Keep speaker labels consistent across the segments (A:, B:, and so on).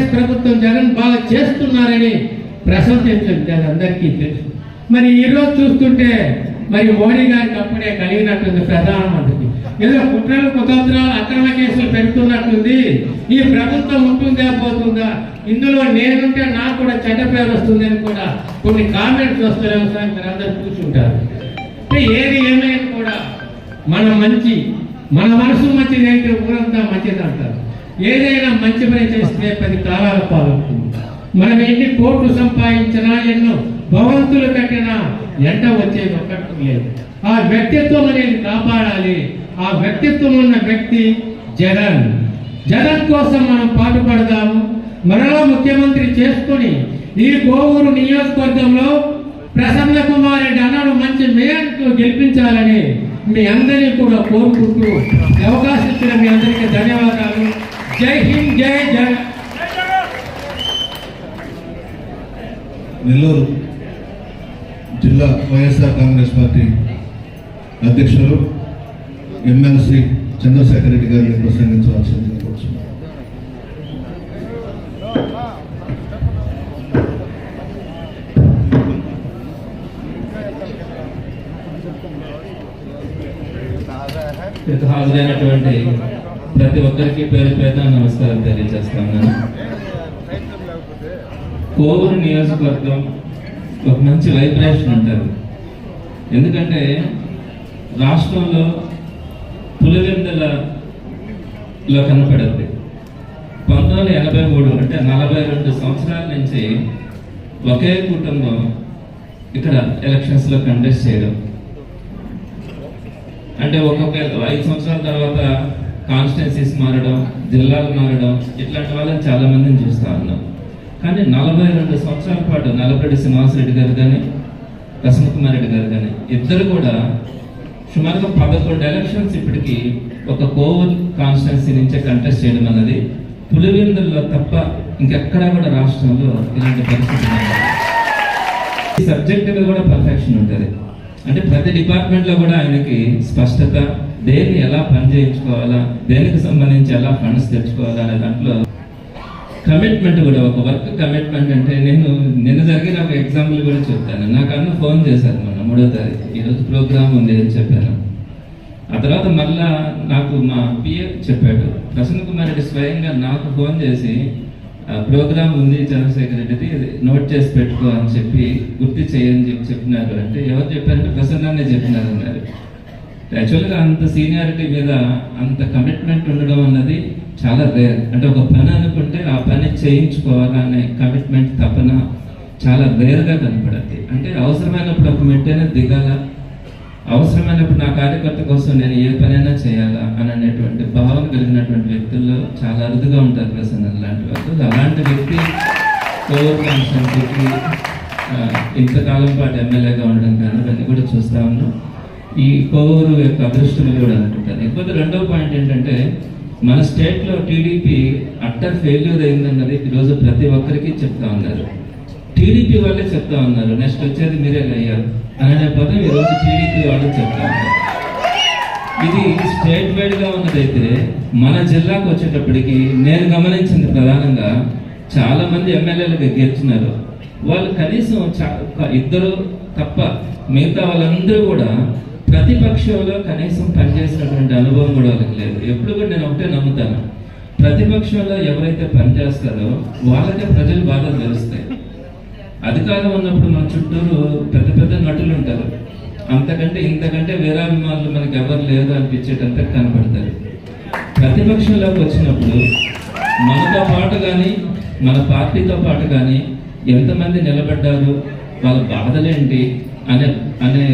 A: కాంగ్రెస్ ప్రభుత్వం జగన్ బాగా చేస్తున్నారని ప్రశంసించండి అది అందరికీ తెలుసు. మరి ఈరోజు చూస్తుంటే మరి మోడీ గారికి అప్పుడే కలిగినట్టుంది ప్రధానమంత్రికి. ఏదో కుట్రలు కుతంత్రాలు అక్రమ కేసులు పెడుతున్నట్టుంది. ఈ ప్రభుత్వం ఉంటుందా పోతుందా? ఇందులో నేనుంటే నాకు కూడా చెడ్డ పేరు వస్తుంది అని కూడా కొన్ని కామెంట్స్ వస్తున్నాయి సార్ మీరు అందరు కూర్చుంటారు అంటే ఏది ఏమైనా కూడా మన మంచి మన మనసు మంచిది అయితే ఊరంతా మంచిది అంటారు. ఏదైనా మంచి పని చేస్తే పది కాలాల పాలవుతుంది. మనం ఎన్ని కోట్లు సంపాదించినా ఎన్నో భవంతులు కట్టినా ఎంట వచ్చేది ఒక్కటం లేదు. ఆ వ్యక్తిత్వం అనేది కాపాడాలి. ఆ వ్యక్తిత్వం ఉన్న వ్యక్తి జగన్. జగన్ కోసం మనం పాటుపడదాము. మరలా ముఖ్యమంత్రి చేసుకొని ఈ కోవూరు నియోజకవర్గంలో ప్రసన్న కుమార్ రెడ్డి మంచి మేయర్తో గెలిపించాలని మీ అందరినీ కూడా కోరుకుంటూ అవకాశం ఇచ్చిన మీ అందరికీ ధన్యవాదాలు. జై హింద్ జై జగన్
B: నెల్లూరు జిల్లా వైఎస్ఆర్ కాంగ్రెస్ పార్టీ అధ్యక్షులు ఎమ్మెల్సీ చంద్రశేఖర్ రెడ్డి గారిని కోరుచున్నాను.
C: ఇంత హాజరైనటువంటి ప్రతి ఒక్కరికి పేరు పేద నమస్కారం తెలియజేస్తాను కోవూరు నియోజకవర్గం ఒక మంచి వైబ్రేషన్ ఉంటుంది. ఎందుకంటే రాష్ట్రంలో పులివెందులలో కనపడద్ది పంతొమ్మిది వందల ఎనభై మూడు అంటే నలభై రెండు సంవత్సరాల నుంచి ఒకే కుటుంబం ఇక్కడ ఎలక్షన్స్లో కంటెస్ట్ చేయడం. అంటే ఒక్కొక్క ఐదు సంవత్సరాల తర్వాత కాన్స్టిట్యున్సీస్ మారడం జిల్లాలు మారడం ఇట్లాంటి వాళ్ళని చాలా మందిని చూస్తా ఉన్నాం. కానీ నలభై రెండు సంవత్సరాల పాటు నలభై సింహాసరెడ్డి గారు కానీ కుమార్ రెడ్డి గారు కానీ ఇద్దరు కూడా సుమారుగా పదకొండు ఎలక్షన్స్ ఇప్పటికి ఒక కోవల్ కాన్స్టిట్యున్సీ నుంచే కంటెస్ట్ చేయడం అన్నది పులివెందుల్లో తప్ప ఇంకెక్కడా కూడా రాష్ట్రంలో ఇలాంటి పరిస్థితి ఈ సబ్జెక్ట్ మీద కూడా పర్ఫెక్షన్ ఉంటుంది. అంటే ప్రతి డిపార్ట్మెంట్లో కూడా ఆయనకి స్పష్టత దేన్ని ఎలా పని చేయించుకోవాలా దేనికి సంబంధించి ఎలా ఫండ్స్ తెచ్చుకోవాలా అనే దాంట్లో కమిట్మెంట్ కూడా. ఒక వర్క్ కమిట్మెంట్ అంటే నేను నిన్న జరిగిన ఒక ఎగ్జాంపుల్ కూడా చెప్తాను. నాకు అన్న ఫోన్ చేశారు మొన్న మూడో తారీఖు. ఈరోజు ప్రోగ్రామ్ ఉంది అని చెప్పాను ఆ తర్వాత మళ్ళా నాకు మా పిఏ చెప్పాడు ప్రసన్న కుమార్ రెడ్డి స్వయంగా నాకు ఫోన్ చేసి ప్రోగ్రామ్ ఉంది చంద్రశేఖర్ రెడ్డిది నోట్ చేసి పెట్టుకో అని చెప్పి గుర్తు చేయని చెప్పి చెప్పినారు. అంటే ఎవరు చెప్పారంటే ప్రసన్ననే చెప్పినారు అన్నారు యాక్చువల్గా అంత సీనియారిటీ మీద అంత కమిట్మెంట్ ఉండడం అన్నది చాలా రేర్. అంటే ఒక పని అనుకుంటే ఆ పని చేయించుకోవాలనే కమిట్మెంట్ తపన చాలా రేర్గా కనపడద్ది. అంటే అవసరమైనప్పుడు ఒక మెట్టైనా దిగాల? అవసరమైనప్పుడు నా కార్యకర్త కోసం నేను ఏ పనైనా చేయాలా అని అనేటువంటి భావన కలిగినటువంటి వ్యక్తుల్లో చాలా అరుదుగా ఉంటారు ప్రసన్న లాంటి వ్యక్తులు అలాంటి వ్యక్తి కోవర్ ఇంతకాలం పాటు ఎమ్మెల్యేగా ఉండడం కానీ ఇవన్నీ కూడా చూస్తా ఉన్నాం. ఈ కోవూరు యొక్క అదృష్టం కూడా అనుకుంటారు ఇకపోతే రెండవ పాయింట్ ఏంటంటే మన స్టేట్లో టీడీపీ అట్టర్ ఫెయిల్యూర్ అయిందన్నది ఈరోజు ప్రతి ఒక్కరికి చెప్తా ఉన్నారు. టీడీపీ వాళ్ళే చెప్తా ఉన్నారు. నెక్స్ట్ వచ్చేది మీరే అయ్యారు అనే పదం ఈరోజు టీడీపీ వాళ్ళు చెప్తా ఇది స్టేట్ వైడ్గా ఉన్నదైతే మన జిల్లాకు వచ్చేటప్పటికి నేను గమనించింది ప్రధానంగా చాలా మంది ఎమ్మెల్యేలకు గెలిచినారు. వాళ్ళు కనీసం ఇద్దరు తప్ప మిగతా వాళ్ళందరూ కూడా ప్రతిపక్షంలో కనీసం పనిచేసినటువంటి అనుభవం కూడా వాళ్ళకి లేదు. ఎప్పుడు కూడా నేను ఒకటే నమ్ముతాను. ప్రతిపక్షంలో ఎవరైతే పనిచేస్తారో వాళ్ళకే ప్రజలు బాధలు తెలుస్తాయి. అధికారం ఉన్నప్పుడు మన చుట్టూరు పెద్ద పెద్ద నటులు ఉంటారు. అంతకంటే ఇంతకంటే వీరాభిమానులు మనకి ఎవరు లేరు అనిపించేటంత కనపడతారు ప్రతిపక్షంలోకి వచ్చినప్పుడు మనతో పాటు కానీ మన పార్టీతో పాటు కానీ ఎంతమంది నిలబడ్డారు వాళ్ళ బాధలేంటి అనే అనే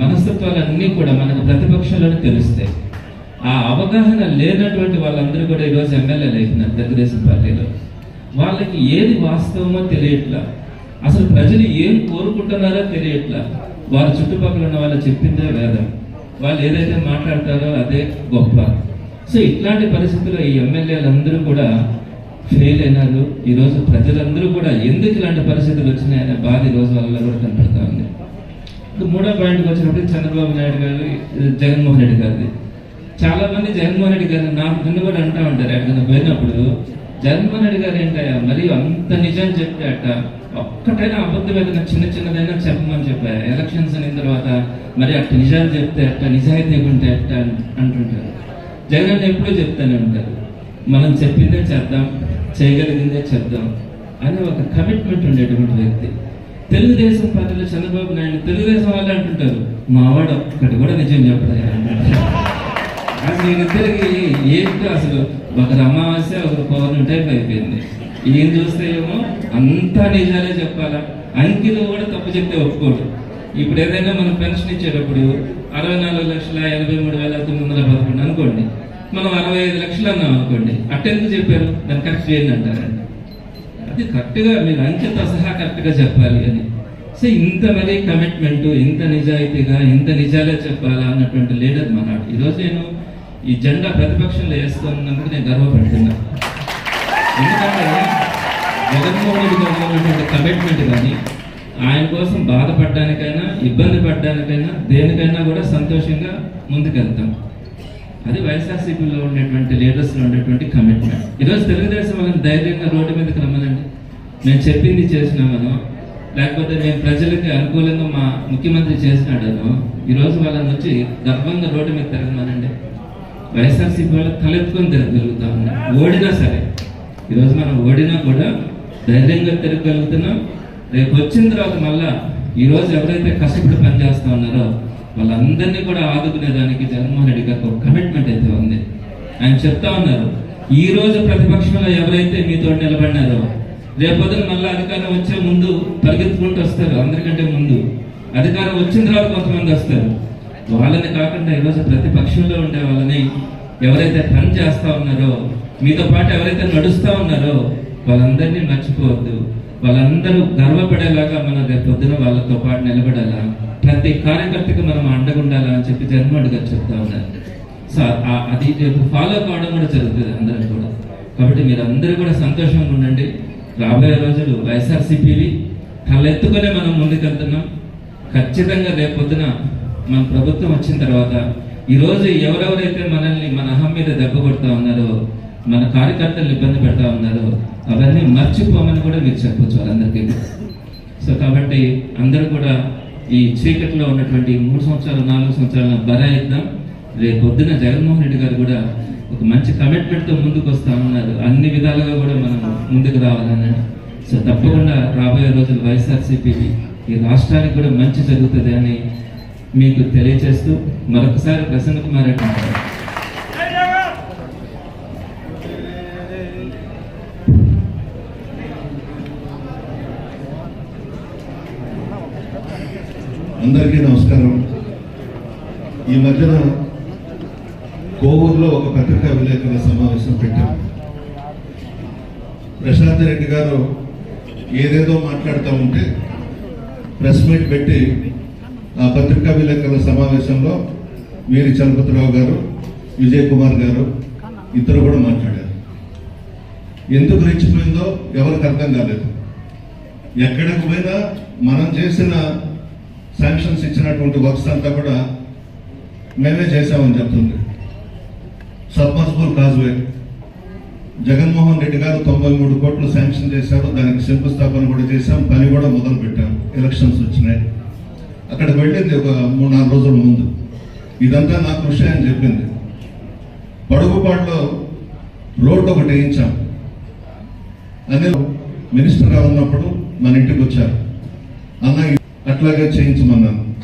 C: మనస్తత్వాలన్నీ కూడా మనకు ప్రతిపక్షంలోనే తెలుస్తాయి. ఆ అవగాహన లేనటువంటి వాళ్ళందరూ కూడా ఈరోజు ఎమ్మెల్యేలు అయిపోయినారు తెలుగుదేశం పార్టీలో. వాళ్ళకి ఏది వాస్తవమో తెలియట్లా అసలు ప్రజలు ఏం కోరుకుంటున్నారో తెలియట్లా. వారి చుట్టుపక్కల ఉన్న వాళ్ళు చెప్పిందే వేదం. వాళ్ళు ఏదైతే మాట్లాడతారో అదే గొప్ప. సో ఇట్లాంటి పరిస్థితుల్లో ఈ ఎమ్మెల్యేలు అందరూ కూడా ఫెయిల్ అయినారు. ఈరోజు ప్రజలందరూ కూడా ఎందుకు ఇలాంటి పరిస్థితులు వచ్చినాయనే బాధ ఈరోజు రోజు వాళ్ళలో కూడా కనపడతా ఉంది. మూడో పాయింట్కి వచ్చినప్పుడు చంద్రబాబు నాయుడు గారు జగన్మోహన్ రెడ్డి గారిది. చాలా మంది జగన్మోహన్ రెడ్డి గారు నాకు నిన్ను కూడా అంటా ఉంటారు. ఎక్కడికైనా పోయినప్పుడు జగన్మోహన్ రెడ్డి గారు ఏంటయ్యా మరియు అంత నిజం చెప్తే ఒక్కటైనా అబద్ధం ఏదైనా చిన్న చిన్నదైనా చెప్పమని చెప్పారు ఎలక్షన్స్ అయిన తర్వాత మరి అట్ట నిజాలు చెప్తే అట్ట నిజాయితీ ఉంటే అట్ట అంటుంటారు. జగన్ ఎప్పుడూ చెప్తానే ఉంటారు. మనం చెప్పిందే చేద్దాం చేయగలిగిందే చేద్దాం అని ఒక కమిట్మెంట్ ఉండేటువంటి వ్యక్తి. తెలుగుదేశం పార్టీలో చంద్రబాబు నాయుడు తెలుగుదేశం వాళ్ళు అంటుంటారు. మావాడు ఒక్కటి కూడా నిజం చెప్పలేదు అసలు నేను వీరిద్దరికి ఏంటో అసలు. ఒకరు అమావాస్య ఒకరు పౌర్ణమి టైప్ అయిపోయింది. ఏం చూస్తే ఏమో అంతా నిజాలే చెప్పాలా? అంకిలు కూడా తప్పు చెప్తే ఒప్పుకోడు ఇప్పుడు ఏదైనా మనం పెన్షన్ ఇచ్చేటప్పుడు అరవై నాలుగు లక్షల ఎనభై మూడు వేల తొమ్మిది వందల పదకొండు అనుకోండి. మనం అరవై ఐదు లక్షలు అన్నాం అనుకోండి. అట్టెందుకు చెప్పారు? దాన్ని కరెక్ట్ చేయండి అంటారండి. అది కరెక్ట్గా మీరు అంకెతో సహా కరెక్ట్గా చెప్పాలి అని. సో ఇంత మరీ కమిట్మెంట్ ఇంత నిజాయితీగా ఇంత నిజాలే చెప్పాలా అన్నటువంటి లీడర్ మనాడు ఈరోజు నేను ఈ జెండా ప్రతిపక్షంలో వేస్తున్నందుకు నేను గర్వపడుతున్నాను ఎందుకంటే జగన్మోహన్ రెడ్డి గారు ఉన్నటువంటి కమిట్మెంట్ కానీ ఆయన కోసం బాధపడడానికైనా ఇబ్బంది పడడానికైనా దేనికైనా కూడా సంతోషంగా ముందుకెళ్తాం. అది వైఎస్ఆర్సీపీలో ఉండేటువంటి లీడర్స్లో ఉండేటువంటి కమిట్మెంట్ ఈరోజు తెలుగుదేశం వాళ్ళని ధైర్యంగా రోడ్డు మీదకి రమ్మనండి. మేము చెప్పింది చేసినామను లేకపోతే మేము ప్రజలకి అనుకూలంగా మా ముఖ్యమంత్రి చేసినాడను ఈరోజు వాళ్ళని వచ్చి గర్వంగా రోడ్డు మీద తిరగమనండి. వైఎస్ఆర్సీపీ వాళ్ళు తలెత్తుకొని తిరగలుగుతా ఉన్నాం ఓడినా సరే. ఈరోజు మనం ఓడినా కూడా ధైర్యంగా తిరగలుగుతున్నాం. రేపు వచ్చిన తర్వాత మళ్ళా ఈరోజు ఎవరైతే కష్టపడి పనిచేస్తూ ఉన్నారో వాళ్ళందరినీ కూడా ఆదుకునేదానికి జగన్మోహన్ రెడ్డి గారికి ఒక కమిట్మెంట్ అయితే ఉంది. ఆయన చెప్తా ఉన్నారు ఈ రోజు ప్రతిపక్షంలో ఎవరైతే మీతో నిలబడినారో రేపొద్దున మళ్ళీ అధికారం వచ్చే ముందు పరిగెత్తుకుంటూ వస్తారు అందరికంటే ముందు. అధికారం వచ్చిన తర్వాత కొంతమంది వస్తారు. వాళ్ళని కాకుండా ఈరోజు ప్రతిపక్షంలో ఉండే వాళ్ళని ఎవరైతే పని చేస్తా ఉన్నారో మీతో పాటు ఎవరైతే నడుస్తూ ఉన్నారో వాళ్ళందరినీ మర్చిపోవద్దు. వాళ్ళందరూ గర్వపడేలాగా మన రేపు పొద్దున వాళ్ళతో పాటు నిలబడాలా? ప్రతి కార్యకర్తకి మనం అండగుండాలా అని చెప్పి జన్మడుగా చెప్తా ఉన్నారు. సో అది రేపు ఫాలో కావడం కూడా జరుగుతుంది అందరం కూడా. కాబట్టి మీరు అందరూ కూడా సంతోషంగా ఉండండి. రాబోయే రోజులు వైఎస్ఆర్సీపీవి కళ్ళెత్తుకునే మనం ముందుకెళ్తున్నాం. ఖచ్చితంగా రేపొద్దున మన ప్రభుత్వం వచ్చిన తర్వాత ఈరోజు ఎవరెవరైతే మనల్ని మన అహం మీద దెబ్బ కొడుతూ ఉన్నారో మన కార్యకర్తలు ఇబ్బంది పెడతా ఉన్నారో అవన్నీ మర్చిపోమని కూడా మీరు చెప్పొచ్చు వాళ్ళందరికీ. సో కాబట్టి అందరూ కూడా ఈ చీకట్లో ఉన్నటువంటి మూడు సంవత్సరాలు నాలుగు సంవత్సరాల బరాయిద్దాం. రేపు పొద్దున జగన్మోహన్ రెడ్డి గారు కూడా ఒక మంచి కమిట్మెంట్తో ముందుకు వస్తా ఉన్నారు. అన్ని విధాలుగా కూడా మనం ముందుకు రావాలని. సో తప్పకుండా రాబోయే రోజులు వైఎస్ఆర్సీపీ ఈ రాష్ట్రానికి కూడా మంచి జరుగుతుంది అని మీకు తెలియజేస్తూ మరొకసారి ప్రసన్న కుమార్ రెడ్డి
B: అందరికీ నమస్కారం. ఈ మధ్యన కోవూరులో ఒక పత్రికా విలేకరుల సమావేశం పెట్టాం. ప్రశాంత్ రెడ్డి గారు ఏదేదో మాట్లాడుతూ ఉంటే ప్రెస్ మీట్ పెట్టి ఆ పత్రికా విలేకరుల సమావేశంలో వీరి చలపతిరావు గారు విజయ్ కుమార్ గారు ఇద్దరు కూడా మాట్లాడారు. ఎందుకు రెచ్చిపోయిందో ఎవరికి అర్థం కాలేదు. ఎక్కడికి పోయినా మనం చేసిన శాంక్షన్స్ ఇచ్చినటువంటి వర్క్స్ అంతా కూడా మేమే చేశామని చెప్తుంది. Submersible causeway. జగన్మోహన్ రెడ్డి గారు తొంభై మూడు కోట్లు శాంక్షన్ చేశారు దానికి శంకుస్థాపన కూడా చేశాం పని కూడా మొదలు పెట్టాం ఎలక్షన్స్ వచ్చినాయి. అక్కడికి వెళ్ళింది ఒక మూడు నాలుగు రోజుల ముందు. ఇదంతా నా కృషి అని చెప్పింది. పడుగుపాటులో రోడ్డు ఒకటి వేయించాం. అనిల్ మినిస్టర్గా ఉన్నప్పుడు మన ఇంటికి వచ్చారు. అన్న అట్లాగే చేయించమన్నాను.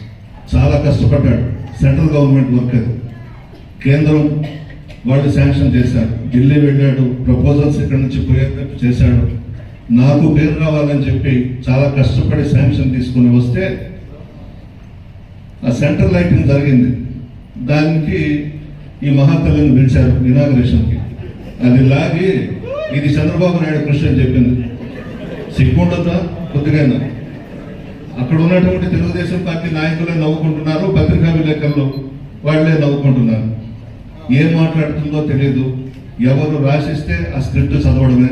B: చాలా కష్టపడ్డాడు. సెంట్రల్ గవర్నమెంట్ వర్క్ అది. కేంద్రం వాళ్ళు శాంక్షన్ చేశారు. ఢిల్లీ వెళ్ళాడు. ప్రపోజల్స్ ఇక్కడ నుంచి ప్రయత్నం చేశాడు. నాకు పేరు రావాలని చెప్పి చాలా కష్టపడి శాంక్షన్ తీసుకుని వస్తే ఆ సెంట్రల్ లైటింగ్ జరిగింది. దానికి ఈ మహాతల్లిని పిలిచారు ఇనాగ్రేషన్కి. అది లాగి ఇది చంద్రబాబు నాయుడు కృషి అని చెప్పింది. సిగ్గుండదా కొద్దిగా అక్కడ ఉన్నటువంటి తెలుగుదేశం పార్టీ నాయకులే నవ్వుకుంటున్నారు పత్రికా విలేకరులు వాళ్ళే నవ్వుకుంటున్నారు. ఏం మాట్లాడుతుందో తెలియదు ఎవరు రాసిస్తే ఆ స్క్రిప్ట్ చదవడమే.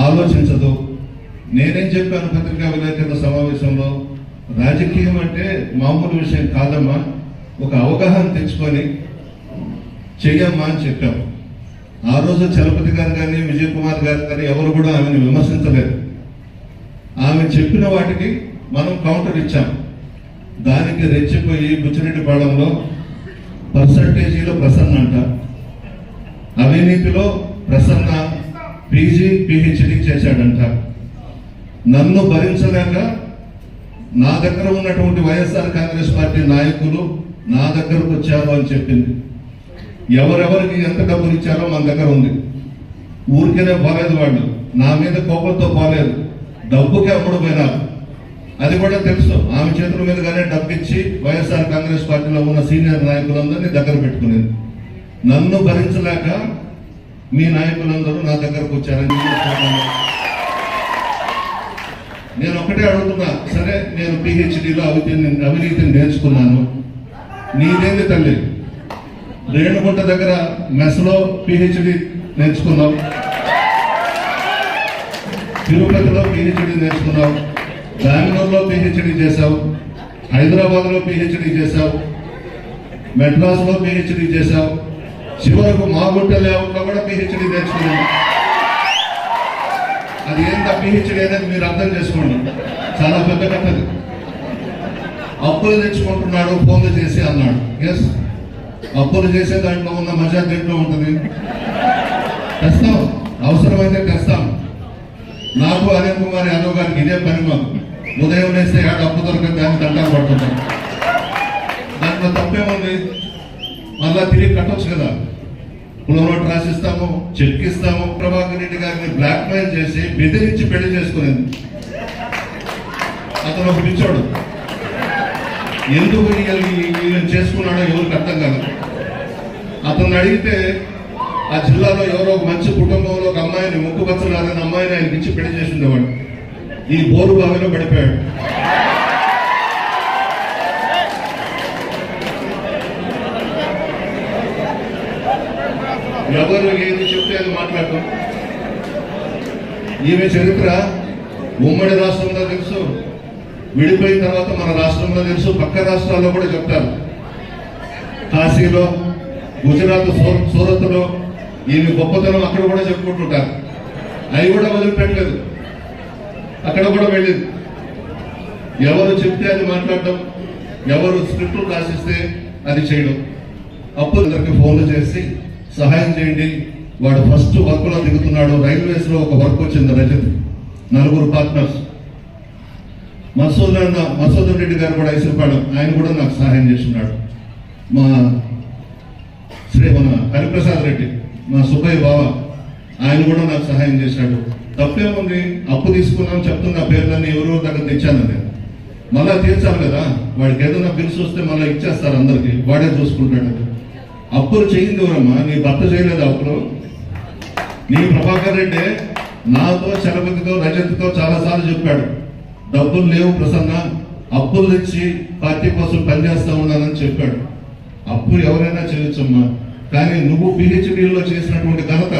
B: ఆలోచించదు. నేనేం చెప్పాను పత్రికా విలేకరుల సమావేశంలో? రాజకీయం అంటే మామూలు విషయం కాదమ్మా. ఒక అవగాహన తెచ్చుకొని చెయ్యమ్మా అని చెప్పాం. ఆ రోజు చలపతి గారు కానీ విజయ్ కుమార్ గారు కానీ ఎవరు కూడా ఆమెను విమర్శించలేదు. ఆమె చెప్పిన వాటికి మనం కౌంటర్ ఇచ్చాం. దానికి రెచ్చిపోయి బుచ్చిరెడ్డిపాళెంలో పర్సంటేజీలో ప్రసన్న అంట. అవినీతిలో ప్రసన్న పీజీ పిహెచ్డి చేశాడంట. నన్ను భరించలేక నా దగ్గర ఉన్నటువంటి వైఎస్ఆర్ కాంగ్రెస్ పార్టీ నాయకులు నా దగ్గరకు వచ్చారు అని చెప్పింది. ఎవరెవరికి ఎంత డబ్బులు ఇచ్చారో మన దగ్గర ఉంది. ఊరికేనే పోలేదు వాళ్ళు. నా మీద కోపంతో పోలేదు. డబ్బుకి అమ్ముడు పోయినారు. అది కూడా తెలుసు. ఆమె చేతుల మీదుగానే డబ్బు ఇచ్చి వైఎస్ఆర్ కాంగ్రెస్ పార్టీలో ఉన్న సీనియర్ నాయకులందరినీ దగ్గర పెట్టుకునేది నన్ను భరించలేక మీ నాయకులందరూ నా దగ్గరకు వచ్చారని నేను ఒకటే అడుగుతున్నా సరే నేను పిహెచ్డిలో అవినీతిని అవినీతిని నేర్చుకున్నాను. నీదేంది తల్లి? రేణుగుంట దగ్గర మెస్లో పిహెచ్డి నేర్చుకున్నావు. తిరుపతిలో పిహెచ్డి నేర్చుకున్నావు. బెంగళూరులో పిహెచ్డి చేశావు హైదరాబాద్లో పిహెచ్డి చేశావు మెడ్రాస్లో పిహెచ్డి చేశావు చివరకు మాగుంట లేఅవుట్లో కూడా పిహెచ్డి నేర్చుకున్నావు అది ఏంత పిహెచ్డి అనేది మీరు అర్థం చేసుకోండి. చాలా పెద్ద కట్టది అప్పులు తెచ్చుకుంటున్నాడు ఫోన్లు చేసి అన్నాడు. ఎస్ అప్పులు చేసే దాంట్లో ఉన్న మజా దేంట్లో ఉంటుంది? తెస్తాం అవసరమైతే తెస్తాం నాకు అనిల్ కుమార్ యాదవ్ గారికి ఇదే పని మాకు ఉదయం వేస్తే ఏడు అప్పు దొరకదు దాన్ని దండాలు పడుతున్నాం దాంట్లో తప్పేముంది? మళ్ళా తిరిగి కట్టొచ్చు కదా. నోట్ రాసిస్తాము చెక్ ఇస్తాము ప్రభాకర్ రెడ్డి గారిని బ్లాక్ మెయిల్ చేసి బెదిరించి పెళ్ళి చేసుకునేది. అతను ఒక పిచ్చోడు. ఎందుకు ఈయన చేసుకున్నాడో ఎవరికి అర్థం కాదు. అతను అడిగితే ఆ జిల్లాలో ఎవరో ఒక మంచి కుటుంబంలో ఒక అమ్మాయిని ముక్కు పచ్చలాదని అమ్మాయిని ఆయన ఇచ్చి పెళ్ళి చేసిండేవాడు. ఈ బోరు బావిలో పడిపోయాడు. ఎవరు ఏది చెప్తే అది మాట్లాడతాం. ఈమె చరిత్ర ఉమ్మడి రాష్ట్రంలో తెలుసు. విడిపోయిన తర్వాత మన రాష్ట్రంలో తెలుసు. పక్క రాష్ట్రాల్లో కూడా చెప్తారు. కాశీలో గుజరాత్ సూరత్లో ఈమె గొప్పతనం అక్కడ కూడా చెప్పుకుంటుంటారు. అవి కూడా వదిలిపెట్టలేదు. అక్కడ కూడా వెళ్ళింది. ఎవరు చెప్తే అది మాట్లాడటం ఎవరు స్క్రిప్ట్ రాసిస్తే అది చేయడం. అప్పుడు అందరికి ఫోన్లు చేసి సహాయం చేయండి వాడు ఫస్ట్ వర్క్లో దిగుతున్నాడు. రైల్వేస్లో ఒక వర్క్ వచ్చింది రజత్. నలుగురు పార్ట్నర్స్. మసూదన్ మసూదన్ రెడ్డి గారు కూడా ఇసురుపాడు ఆయన కూడా నాకు సహాయం చేస్తున్నాడు. మా శ్రీ మన హరిప్రసాద్ రెడ్డి. మా సుబ్బయ్య బావ ఆయన కూడా నాకు సహాయం చేశాడు. తప్పేముంది అప్పు తీసుకున్నాను చెప్తున్న పేర్లన్నీ ఎవరో దగ్గర తెచ్చాను నేను. మళ్ళా తీర్చాను కదా వాడికి ఏదైనా బిల్స్ వస్తే మళ్ళీ ఇచ్చేస్తారు అందరికి వాడే చూసుకుంటాడు. అప్పులు చేయింది ఎవరమ్మా? నీ భర్త చేయలేదు అప్పులు? నీ ప్రభాకర్ రెడ్డి నాతో చలపతితో రజత్తో చాలాసార్లు చెప్పాడు. డబ్బులు లేవు ప్రసన్న అప్పులు తెచ్చి పార్టీ కోసం పనిచేస్తా ఉన్నానని చెప్పాడు. అప్పు ఎవరైనా చేయొచ్చమ్మా? కానీ నువ్వు పిహెచ్డీలో చేసినటువంటి ఘనత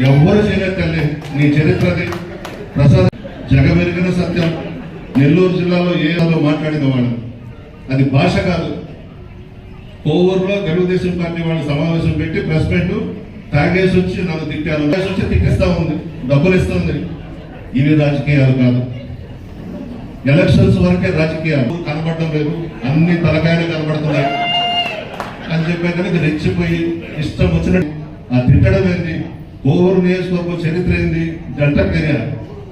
B: ఎవ్వరు చేయలేదు నీ చరిత్రది ప్రసాద్ జగమెరిగిన సత్యం. నెల్లూరు జిల్లాలో ఏ మాట్లాడిన వాళ్ళు అది భాష కాదు. కోవూరులో తెలుగుదేశం పార్టీ వాళ్ళు సమావేశం పెట్టి ప్రెస్ మీట్ తాగేసి వచ్చి నన్ను తిట్టాను వచ్చి తిట్టిస్తా ఉంది. డబ్బులు ఇస్తుంది ఇవి రాజకీయాలు కాదు. ఎలక్షన్స్ వరకే రాజకీయాలు. కనబడడం లేదు. అన్ని తలకాయలు కనబడుతున్నాయి. అని చెప్పే కనుక రెచ్చిపోయి ఇష్టం వచ్చినట్టు. ఆ తిట్టడం ఏంది? కోవూరు నియోజకవర్గం చరిత్ర ఏంది? జంట కెరియర్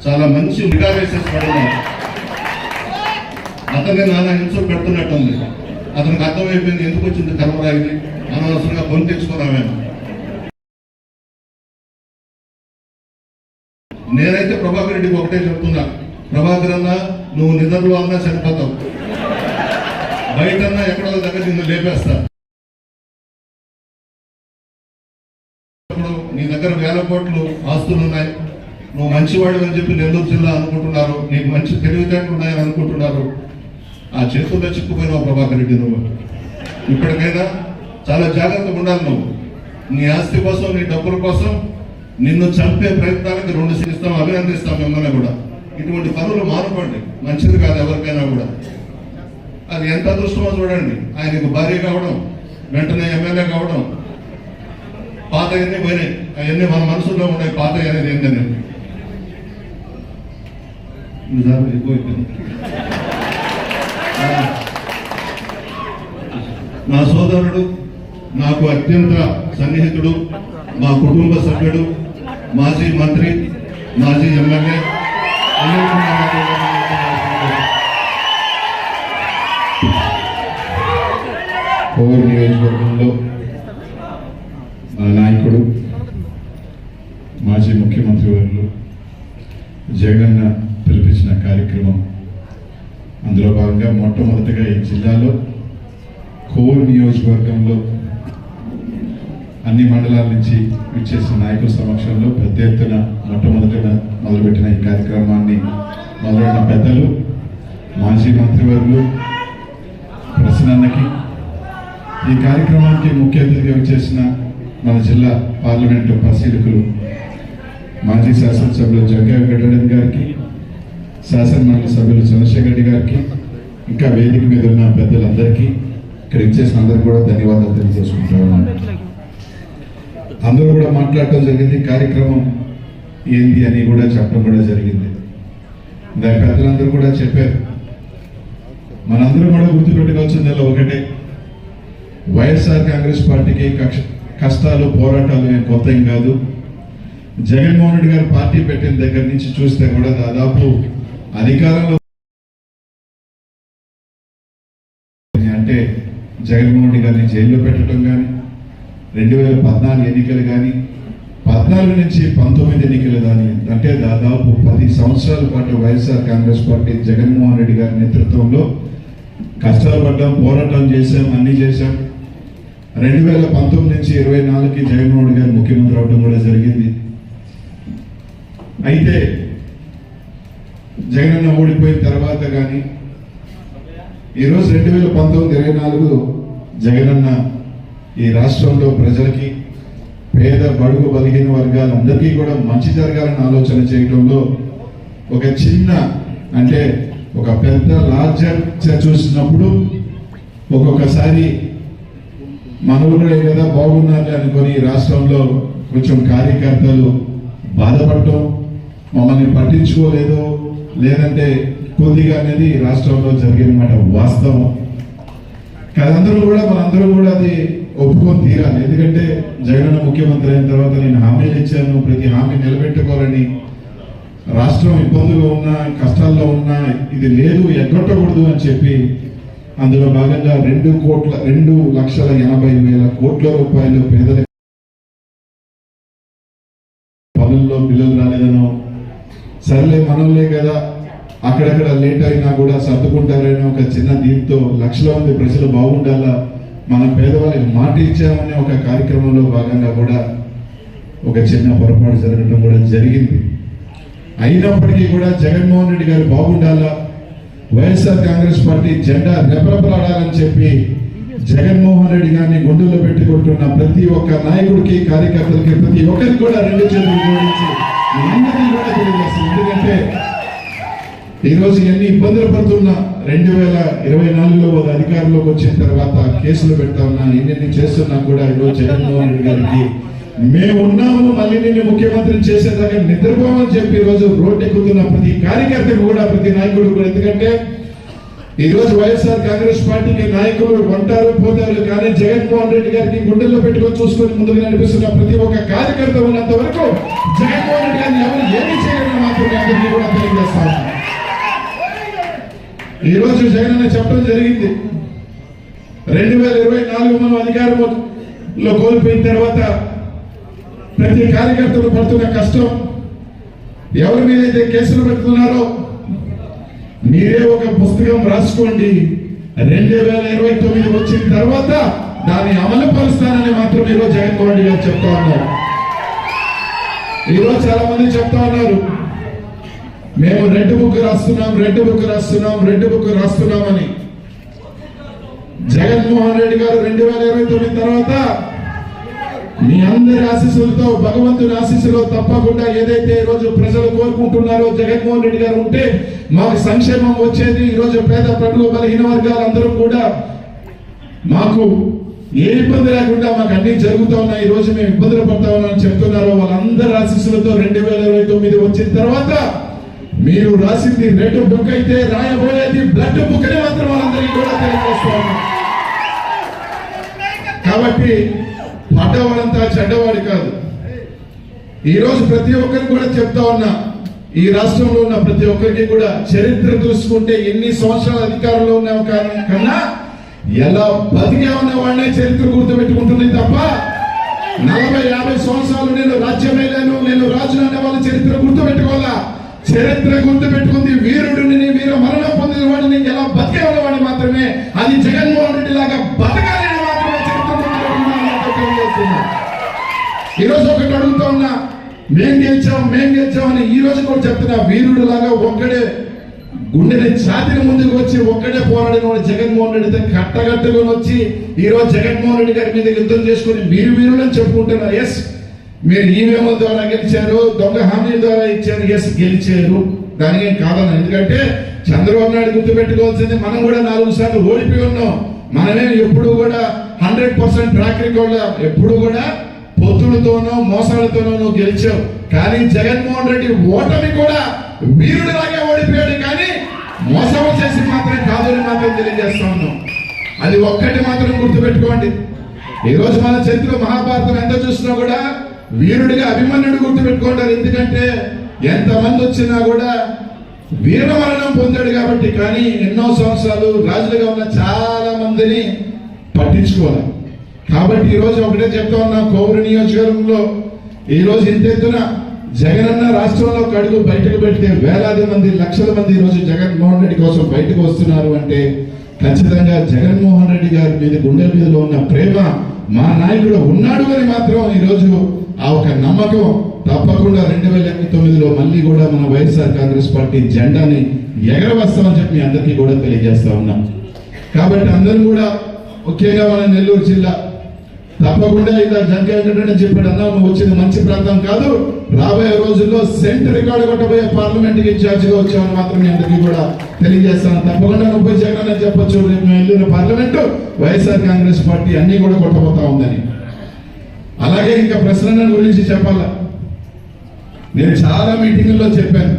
B: చాలా మంచి విగావేసేసి పడున్నారు అతన్ని నానా హింసలు పెడుతున్నట్టుంది. అతనికి అర్థమైపోయింది ఎందుకు వచ్చింది కర్మరా ఇది అనవసరంగా కొని తెచ్చుకున్నామేమో నేనైతే ప్రభాకర్ రెడ్డికి ఒకటే చెప్తున్నా. ప్రభాకర్ అన్న నువ్వు నిద్రలో అన్నా చనిపోతావు. బయటన్నా ఎక్కడో దగ్గర నిన్ను లేపేస్తా. ఇప్పుడు నీ దగ్గర వేల కోట్లు ఆస్తులు ఉన్నాయి. నువ్వు మంచివాడు అని చెప్పి నెల్లూరు జిల్లా అనుకుంటున్నారు. నీకు మంచి తెలివితేటలు ఉన్నాయని అనుకుంటున్నారు. ఆ చేతుల్లో చిక్కుపోయినావు ప్రభాకర్ రెడ్డి నువ్వు. ఇప్పటికైనా చాలా జాగ్రత్తగా ఉండాలి నువ్వు. నీ ఆస్తి కోసం నీ డబ్బుల కోసం నిన్ను చంపే ప్రయత్నాలకు రెండు ఇస్తాం అభినందిస్తాం మిమ్మల్ని కూడా. ఇటువంటి పనులు మానుకోండి. మంచిది కాదు ఎవరికైనా కూడా. అది ఎంత అదృష్టమో చూడండి. ఆయనకు భార్య కావడం వెంటనే ఎమ్మెల్యే కావడం పాత అన్నీ పోయినాయి. అవన్నీ మన మనసులో ఉన్నాయి పాత అనేది ఏంటని నా సోదరుడు నాకు అత్యంత సన్నిహితుడు మా కుటుంబ సభ్యుడు మాజీ మంత్రి మాజీ ఎమ్మెల్యే
D: నియోజకవర్గంలో నాయకుడు మాజీ ముఖ్యమంత్రి వారు జగన్న పిలిపించిన కార్యక్రమం. అందులో భాగంగా మొట్టమొదటిగా ఈ జిల్లాలో కోవూరు నియోజకవర్గంలో అన్ని మండలాల నుంచి విచ్చేసిన నాయకుల సమక్షంలో పెద్ద ఎత్తున మొట్టమొదటిగా మొదలుపెట్టిన ఈ కార్యక్రమాన్ని మొదలైన పెద్దలు మాజీ మంత్రివర్యులు ప్రసన్నకి ఈ కార్యక్రమానికి ముఖ్య అతిథిగా వచ్చేసిన మన జిల్లా పార్లమెంటు పరిశీలకులు మాజీ శాసనసభ్యులు జగ్గా వెంకటరెడ్డి గారికి శాసనమండలి సభ్యులు చంద్రశేఖర్ రెడ్డి గారికి ఇంకా వేదిక మీద ఉన్న పెద్దలందరికీ ఇక్కడ ఇచ్చేసిన అందరికీ కూడా ధన్యవాదాలు తెలియజేసుకుంటా ఉన్నాను. అందరూ కూడా మాట్లాడటం జరిగింది కార్యక్రమం ఏంది అని కూడా చెప్పడం కూడా జరిగింది. దాని పెద్దలందరూ కూడా చెప్పారు. మనందరూ కూడా గుర్తుపెట్టుకోవాల్సిందల్లా ఒకటే వైఎస్ఆర్ కాంగ్రెస్ పార్టీకి కక్ష కష్టాలు పోరాటాలు ఏం కొత్త ఏం కాదు. జగన్మోహన్ రెడ్డి గారు పార్టీ పెట్టిన దగ్గర నుంచి చూస్తే కూడా దాదాపు అధికారంలో అంటే జగన్మోహన్ రెడ్డి గారిని జైల్లో పెట్టడం కానీ రెండు వేల పద్నాలుగు ఎన్నికలు కానీ పద్నాలుగు నుంచి పంతొమ్మిది ఎన్నికలు కానీ అంటే దాదాపు పది సంవత్సరాల పాటు YSR Congress party Jaganmohan Reddy గారి నేతృత్వంలో కష్టాలు పడ్డాం పోరాటం చేశాం అన్నీ చేశాం. రెండు వేల పంతొమ్మిది నుంచి ఇరవై నాలుగుకి జగన్మోహన్ గారు ముఖ్యమంత్రి అవడం కూడా జరిగింది. అయితే జగనన్న ఓడిపోయిన తర్వాత కానీ ఈరోజు రెండు వేల పంతొమ్మిది ఇరవై నాలుగు జగనన్న ఈ రాష్ట్రంలో ప్రజలకి పేద బడుగు బలహీన వర్గాలందరికీ కూడా మంచి జరగాలని ఆలోచన చేయడంలో ఒక చిన్న అంటే ఒక పెద్ద లార్జర్ చూసినప్పుడు ఒక్కొక్కసారి మనవులే కదా బాగున్నారు అనుకొని రాష్ట్రంలో కొంచెం కార్యకర్తలు బాధపడటం మమ్మల్ని పట్టించుకోలేదు లేదంటే కొద్దిగా అనేది రాష్ట్రంలో జరిగినమాట వాస్తవం. కాదందరూ కూడా మనందరూ కూడా అది ఒప్పుకొని తీరాలి. ఎందుకంటే జగన్ ముఖ్యమంత్రి అయిన తర్వాత నేను హామీలు ఇచ్చాను ప్రతి హామీ నిలబెట్టుకోవాలని. రాష్ట్రం ఇబ్బందుల్లో ఉన్నా కష్టాల్లో ఉన్నా ఇది లేదు ఎగ్గొట్టకూడదు అని చెప్పి అందులో భాగంగా రెండు కోట్ల రెండు లక్షల ఎనభై వేల కోట్ల రూపాయలు పేదల పనుల్లో బిల్లులు రాలేదనో. సర్లే మనోళ్ళే కదా. అక్కడక్కడ లేట్ అయినా కూడా సర్దుకుంటారనే ఒక చిన్న దీంతో లక్షల మంది ప్రజలు బాగుండాలా? మన పేదవాళ్ళకి మాట ఇచ్చామనే ఒక కార్యక్రమంలో భాగంగా కూడా ఒక చిన్న పొరపాటు జరగడం కూడా జరిగింది. అయినప్పటికీ కూడా జగన్మోహన్ రెడ్డి గారు బాగుండాలా? వైఎస్ఆర్ కాంగ్రెస్ పార్టీ జెండా రెపరెపలాడాలని చెప్పి జగన్మోహన్ రెడ్డి గారిని గుండెల్లో పెట్టుకుంటున్న ప్రతి ఒక్క నాయకుడికి కార్యకర్తలకి ప్రతి ఒక్కరికి కూడా రెండు చేతులు జోడించి అందరికీ కూడా ఎందుకంటే ఈరోజు ఎన్ని ఇబ్బందులు పడుతున్నా రెండు వేల ఇరవై నాలుగులో ఒక అధికారంలోకి వచ్చిన తర్వాత కేసులు పెడతా ఉన్నా ఎన్నెన్ని చేస్తున్నా కూడా ఈరోజు జగన్మోహన్ రెడ్డి గారికి మేము ఉన్నాము మళ్ళీ నేను ముఖ్యమంత్రిని చేసేదాకా నిద్రపోమని చెప్పి ఈ రోజు రోడ్డు ఎక్కుతున్న ప్రతి కార్యకర్తకు కూడా ప్రతి నాయకుడు కూడా. ఎందుకంటే ఈ రోజు వైఎస్ఆర్ కాంగ్రెస్ పార్టీకి నాయకులు ఉంటారు పోతారు. కానీ జగన్మోహన్ రెడ్డి గారికి గుండెల్లో పెట్టుకొని చూసుకొని ముందుకు నడిపిస్తున్న ప్రతి ఒక్క కార్యకర్త ఉన్నంత వరకు జగన్మోహన్ రెడ్డి గారిని ఎవరు ఏమి చేయాలని మాత్రం కూడా తెలియజేస్తా ఈరోజు ఈ రోజు జగన్ అన్న చెప్పడం జరిగింది. రెండు వేల ఇరవై నాలుగు మనం అధికారంలో కోల్పోయిన తర్వాత ప్రతి కార్యకర్తలు పడుతున్న కష్టం ఎవరి మీదైతే కేసులు పెడుతున్నారో మీరే ఒక పుస్తకం రాసుకోండి. రెండు వేల ఇరవై తొమ్మిది వచ్చిన తర్వాత దాన్ని అమలు పరుస్తానని మాత్రం ఈరోజు జగన్మోహన్ రెడ్డి గారు చెప్తా ఉన్నారు. ఈరోజు చాలా మంది చెప్తా ఉన్నారు. మేము రెడ్ బుక్ రాస్తున్నాం రెడ్ బుక్ రాస్తున్నాం రెడ్ బుక్ రాస్తున్నామని. జగన్మోహన్ రెడ్డి గారు రెండు వేల ఇరవై తొమ్మిది తర్వాత మీ అందరి ఆశీస్సులతో భగవంతుని ఆశీస్సులో తప్పకుండా ఏదైతే ఈరోజు రోజు ప్రజలు కోరుకుంటున్నారో జగన్మోహన్ రెడ్డి గారు ఉంటే మాకు సంక్షేమం వచ్చేది. ఈ రోజు పేద ప్రజలు బలహీన వర్గాలందరూ కూడా మాకు ఏ ఇబ్బంది లేకుండా మాకు అన్ని జరుగుతా ఉన్నాయి. ఈ రోజు మేము ఇబ్బందులు పడతా ఉన్నామని చెప్తున్నారో. వాళ్ళందరి ఆశీస్సులతో రెండు వేల ఇరవై తొమ్మిది వచ్చిన తర్వాత మీరు రాసింది రెడ్ బుక్ అయితే రాయబోయేది బ్లడ్ బుక్ అని మాత్రం వాళ్ళందరికీ కూడా తెలియజేస్తా ఉన్నాం. కాబట్టి పడ్డవాడంతా చెడ్డవాడు కాదు. ఈ రోజు ప్రతి ఒక్కరికి కూడా చెప్తా ఉన్నా ఈ రాష్ట్రంలో ఉన్న ప్రతి ఒక్కరికి కూడా చరిత్ర చూసుకుంటే ఎన్ని సంవత్సరాల అధికారంలో ఉన్నాం కారణం కన్నా ఎలా బతికే ఉన్న వాడినే చరిత్ర గుర్తుపెట్టుకుంటుంది తప్ప నలభై యాభై సంవత్సరాలు నేను రాజ్యమేలాను నేను రాజును అనే వాళ్ళ చరిత్ర గుర్తుపెట్టుకోవాలా? చరిత్ర గుర్తుపెట్టుకుంది వీరుడిని వీర మరణం పొందిన వాడిని ఎలా బతికే ఉన్నవాడిని మాత్రమే. అది జగన్మోహన్ రెడ్డి లాగా బతకాలి మేం గెలిచాం మేం గెలిచాం అని ఈ రోజు కూడా చెప్తున్నా వీరుడు లాగా ఒక్కడే గుండెని ఛాతిని ముందుకు వచ్చి ఒక్కడే పోరాడిన వాడు జగన్మోహన్ రెడ్డితో కట్టగట్టుకొని వచ్చి ఈ రోజు జగన్మోహన్ రెడ్డి గారి మీద యుద్ధం చేసుకుని మీరు వీరులని చెప్పుకుంటున్నారు. ఎస్ మీరు ఈవీఎంల ద్వారా గెలిచారు దొంగ హామీల ద్వారా ఇచ్చారు. ఎస్ గెలిచారు. దానికి ఏం కాదన్న. ఎందుకంటే చంద్రబాబు నాయుడు గుర్తుపెట్టుకోవాల్సింది మనం కూడా నాలుగు సార్లు ఓడిపోయి ఉన్నాం. మనమే ఎప్పుడు కూడా హండ్రెడ్ పర్సెంట్ ట్రాక్ రికార్డ్ ఎప్పుడు కూడా పొత్తులతోనో మోసాలతోనో నువ్వు గెలిచావు. కానీ జగన్మోహన్ రెడ్డి ఓటమి కూడా వీరుడిలాగే ఓడిపోయాడు కానీ మోసం చేసి మాత్రం కాదు అని మాత్రం తెలియజేస్తా ఉన్నాం. అది ఒక్కటి మాత్రం గుర్తుపెట్టుకోండి. ఈరోజు మన చరిత్ర మహాభారతం ఎంత చూసినా కూడా వీరుడిగా అభిమన్యుడు గుర్తుపెట్టుకుంటారు. ఎందుకంటే ఎంతమంది వచ్చినా కూడా వీరమరణం పొందాడు కాబట్టి కానీ ఎన్నో సంవత్సరాలు రాజులుగా ఉన్న చాలా మందిని పట్టించుకోవాలి. కాబట్టి ఈ రోజు ఒకటే చెప్తా ఉన్నా కోవూరు నియోజకవర్గంలో ఈరోజు రోజు ఇంత ఎత్తున జగనన్న రాష్ట్రంలో కడుగు బయటకు పెడితే వేలాది మంది లక్షల మంది ఈ రోజు జగన్మోహన్ రెడ్డి కోసం బయటకు వస్తున్నారు అంటే ఖచ్చితంగా జగన్మోహన్ రెడ్డి గారి మీద గుండె మీదలో ఉన్న ప్రేమ మా నాయకుడు ఉన్నాడు అని మాత్రం ఈరోజు ఆ ఒక నమ్మకం. తప్పకుండా రెండు వేల ఇరవై తొమ్మిదిలో మళ్ళీ కూడా మన వైఎస్ఆర్ కాంగ్రెస్ పార్టీ జెండాని ఎగరవస్తామని చెప్పి మీ అందరికీ కూడా తెలియజేస్తా ఉన్నాం. కాబట్టి అందరూ కూడా ముఖ్యంగా మన నెల్లూరు జిల్లా తప్పకుండా ఇలా జంక వెంకటరెడ్డి చెప్పాడు. అన్నా నువ్వు వచ్చింది మంచి ప్రాంతం కాదు. రాబోయే రోజుల్లో సెంట్ రికార్డు కొట్టబోయే పార్లమెంట్ ఇన్ఛార్జిగా ఇన్ఛార్జ్ వచ్చామని మాత్రం నేను అందరికీ కూడా తెలియజేస్తాను. తప్పకుండా నువ్వు జగన్ అని చెప్పొచ్చు. రేపు మేము వెళ్ళిన పార్లమెంటు వైఎస్ఆర్ కాంగ్రెస్ పార్టీ అన్ని కూడా కొట్టబోతా ఉందని. అలాగే ఇంకా ప్రసన్న గురించి చెప్పాలా? నేను చాలా మీటింగుల్లో చెప్పాను.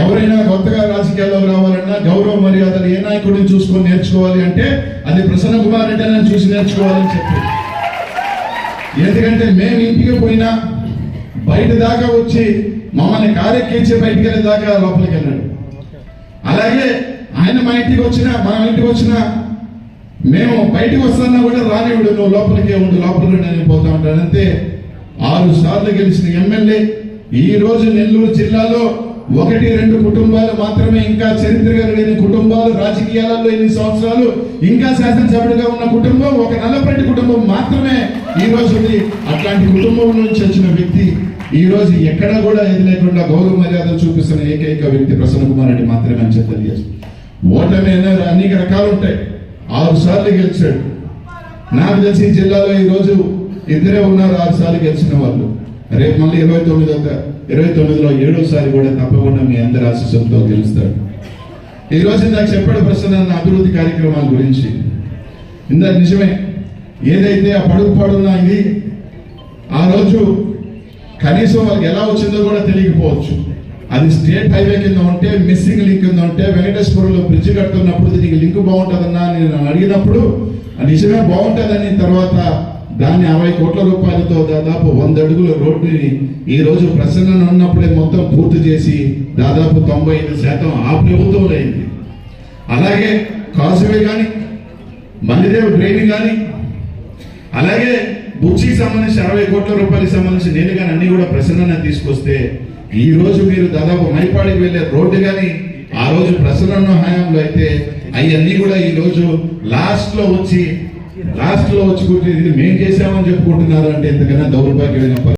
D: ఎవరైనా కొత్తగా రాజకీయాల్లో రావాలన్నా గౌరవ మర్యాదలు ఏ నాయకుడిని చూసుకొని నేర్చుకోవాలి అంటే అది ప్రసన్న కుమార్ రెడ్డి అని చూసి నేర్చుకోవాలని చెప్పి ఎందుకంటే మేము ఇంటికి పోయినా బయట దాకా వచ్చి మమ్మల్ని కారెక్కించి బయటికి వెళ్ళే దాకా లోపలికి వెళ్ళాడు. అలాగే ఆయన మా ఇంటికి వచ్చినా మా ఇంటికి వచ్చినా మేము బయటికి వస్తున్నా కూడా రానివ్వడు నువ్వు లోపలికే ఉండు లోపలికి నేను పోతా ఉంటాను అంతే ఆరు సార్లు గెలిచిన ఎమ్మెల్యే ఈ రోజు నెల్లూరు జిల్లాలో ఒకటి రెండు కుటుంబాలు మాత్రమే ఇంకా చరిత్ర కలిగిన కుటుంబాలు రాజకీయాలలో ఎన్ని సంవత్సరాలు ఇంకా శాసనసభ్యుడిగా ఉన్న కుటుంబం ఒక నల్లపరెడ్డి కుటుంబం మాత్రమే ఈ రోజు అట్లాంటి కుటుంబం నుంచి వచ్చిన వ్యక్తి ఈ రోజు ఎక్కడా కూడా ఇది లేకుండా గౌరవ మర్యాద చూపిస్తున్న ఏకైక వ్యక్తి ప్రసన్న కుమార్ రెడ్డి మాత్రమే అని చెప్పి తెలియజేస్తుంది ఓటమి అనేది అనేక రకాలు ఉంటాయి. ఆరు సార్లు గెలిచాడు. నాకు తెలిసి జిల్లాలో ఈ రోజు ఇద్దరే ఉన్నారు ఆరు సార్లు గెలిచిన వాళ్ళు. రేపు మళ్ళీ ఇరవై తొమ్మిది ఇరవై తొమ్మిదిలో ఏడోసారి కూడా తప్పకుండా మీ అందరి ఆశీస్సులతో గెలుస్తాడు. ఈ రోజు నాకు చెప్పాడు ప్రసన్న అభివృద్ధి కార్యక్రమాల గురించి. ఇందాక నిజమే ఏదైతే ఆ పడుగు పడున్నా ఇది ఆ రోజు కనీసం వాళ్ళకి ఎలా వచ్చిందో కూడా తెలియకపోవచ్చు. అది స్టేట్ హైవే కింద ఉంటే మిస్సింగ్ లింక్ కింద ఉంటే వెంకటేశ్వరంలో బ్రిడ్జ్ కడుతున్నప్పుడు దీనికి లింక్ బాగుంటుందన్నా అని నేను అడిగినప్పుడు నిజమే బాగుంటుందని తర్వాత దాన్ని అరవై కోట్ల రూపాయలతో దాదాపు వంద అడుగుల రోడ్డుని ఈరోజు ప్రసన్న ఉన్నప్పుడే మొత్తం పూర్తి చేసి దాదాపు తొంభై ఐదు శాతం ఆ ప్రభుత్వంలో అయింది. అలాగే కాసువే కానీ మల్లిదేవ్ డ్రైన్ కానీ అలాగే బుచ్చికి సంబంధించి అరవై కోట్ల రూపాయలకు సంబంధించి నేను కానీ అన్ని కూడా ప్రసన్న తీసుకొస్తే ఈ రోజు మీరు దాదాపు మైపాడికి వెళ్ళే రోడ్డు కానీ ఆ రోజు ప్రసన్న హయాంలో అయితే అవన్నీ కూడా ఈ రోజు వచ్చి లాస్ట్లో వచ్చి కూర్చుని ఇది మేం చేశామని చెప్పుకుంటున్నారు అంటే ఎంతకన్నా దౌర్భాగ్యమైన